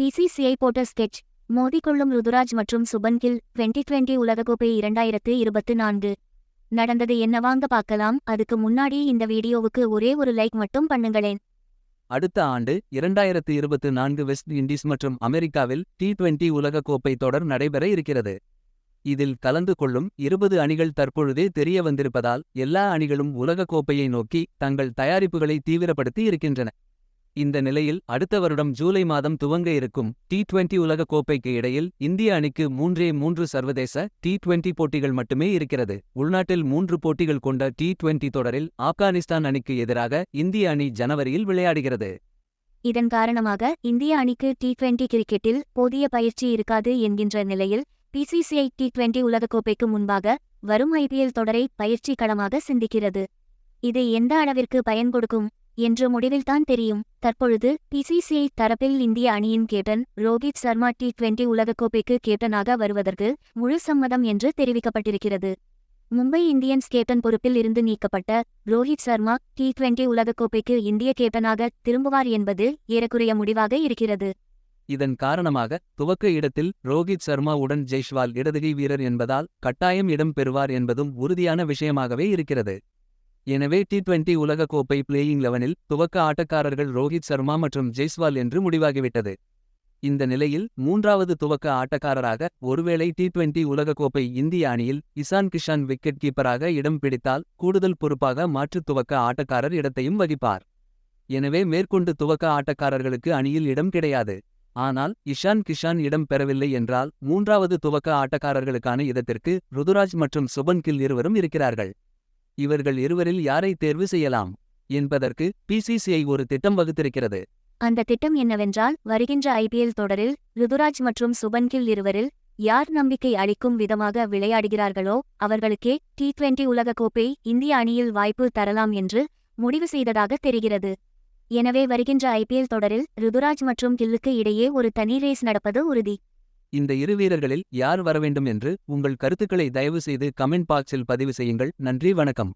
BCCI போட்ட sketch மோதிக்கொள்ளும் Ruturaj மற்றும் Shubman kill twenty twenty உலகக்கோப்பை இரண்டாயிரத்து இருபத்து நான்கு. நடந்தது என்னவாங்க பார்க்கலாம். அதுக்கு முன்னாடி இந்த வீடியோவுக்கு ஒரே ஒரு லைக் மட்டும் பண்ணுங்களேன். அடுத்த ஆண்டு இரண்டாயிரத்து இருபத்து நான்கு வெஸ்ட் இண்டீஸ் மற்றும் அமெரிக்காவில் டி டுவெண்டி உலகக்கோப்பை தொடர் நடைபெற இருக்கிறது. இதில் கலந்து கொள்ளும் இருபது அணிகள் தற்பொழுதே தெரிய வந்திருப்பதால் எல்லா அணிகளும் உலகக்கோப்பையை நோக்கி தங்கள் தயாரிப்புகளை தீவிரப்படுத்தி இருக்கின்றன. இந்த நிலையில் அடுத்த வருடம் ஜூலை மாதம் துவங்க இருக்கும் டி டுவெண்டி உலகக்கோப்பைக்கு இடையில் இந்திய அணிக்கு மூன்றே மூன்று சர்வதேச டி டுவெண்டி போட்டிகள் மட்டுமே இருக்கிறது. உள்நாட்டில் மூன்று போட்டிகள் கொண்ட டி டுவெண்டி தொடரில் ஆப்கானிஸ்தான் அணிக்கு எதிராக இந்திய அணி ஜனவரியில் விளையாடுகிறது. இதன் காரணமாக இந்திய அணிக்கு டி டுவெண்டி கிரிக்கெட்டில் போதிய பயிற்சி இருக்காது என்கின்ற நிலையில் பிசிசிஐ டி டுவெண்டி உலகக்கோப்பைக்கு முன்பாக வரும் ஐபிஎல் தொடரை பயிற்சி களமாக சிந்திக்கிறது. இது எந்த அளவிற்கு பயன் கொடுக்கும் என்ற முடிவில்தான் தெரியும். தற்பொழுது பிசிசிஐ தரப்பில் இந்திய அணியின் captain Rohit Sharma T twenty உலகக்கோப்பைக்கு கேப்டனாக வருவதற்கு முழு சம்மதம் என்று தெரிவிக்கப்பட்டிருக்கிறது. மும்பை இந்தியன்ஸ் கேப்டன் பொறுப்பில் இருந்து நீக்கப்பட்ட ரோஹித் சர்மா டி டுவெண்டி உலகக்கோப்பைக்கு இந்திய கேப்டனாக திரும்புவார் என்பது ஏறக்குறைய முடிவாக இருக்கிறது. இதன் காரணமாக துவக்க இடத்தில் ரோஹித் சர்மாவுடன் ஜெய்ஷ்வால் இடதுகை வீரர் என்பதால் கட்டாயம் இடம் பெறுவார் என்பதும் உறுதியான விஷயமாகவே இருக்கிறது. எனவே டி டுவெண்டி உலகக்கோப்பை பிளேயிங் லெவனில் துவக்க ஆட்டக்காரர்கள் ரோஹித் சர்மா மற்றும் ஜெய்ஸ்வால் என்று முடிவாகிவிட்டது. இந்த நிலையில் மூன்றாவது துவக்க ஆட்டக்காரராக ஒருவேளை டி டுவெண்டி உலகக்கோப்பை இந்திய அணியில் இசான் கிஷான் விக்கெட் கீப்பராக இடம் பிடித்தால் கூடுதல் பொறுப்பாக மாற்று துவக்க ஆட்டக்காரர் இடத்தையும் வகிப்பார். எனவே மேற்கொண்டு துவக்க ஆட்டக்காரர்களுக்கு அணியில் இடம் கிடையாது. ஆனால் இஷான் கிஷான் இடம் பெறவில்லை என்றால் மூன்றாவது துவக்க ஆட்டக்காரர்களுக்கான இடத்திற்கு ருதுராஜ் மற்றும் சுபன் கில் இருவரும் இருக்கிறார்கள். இவர்கள் இருவரில் யாரை தேர்வு செய்யலாம் என்பதற்கு பிசிசிஐ ஒரு திட்டம் வகுத்திருக்கிறது. அந்த திட்டம் என்னவென்றால் வருகின்ற ஐபிஎல் தொடரில் ருதுராஜ் மற்றும் சுபன்கில் இருவரில் யார் நம்பிக்கை அளிக்கும் விதமாக விளையாடுகிறார்களோ அவர்களுக்கே டி டுவெண்டி உலகக்கோப்பை இந்திய அணியில் வாய்ப்பு தரலாம் என்று முடிவு செய்ததாக தெரிகிறது. எனவே வருகின்ற ஐபிஎல் தொடரில் ருதுராஜ் மற்றும் கில்லுக்கு இடையே ஒரு தனி ரேஸ் நடப்பது உறுதி. இந்த இரு வீரர்களில் யார் வரவேண்டும் என்று உங்கள் கருத்துக்களை தயவுசெய்து கமெண்ட் பாக்ஸில் பதிவு செய்யுங்கள். நன்றி வணக்கம்.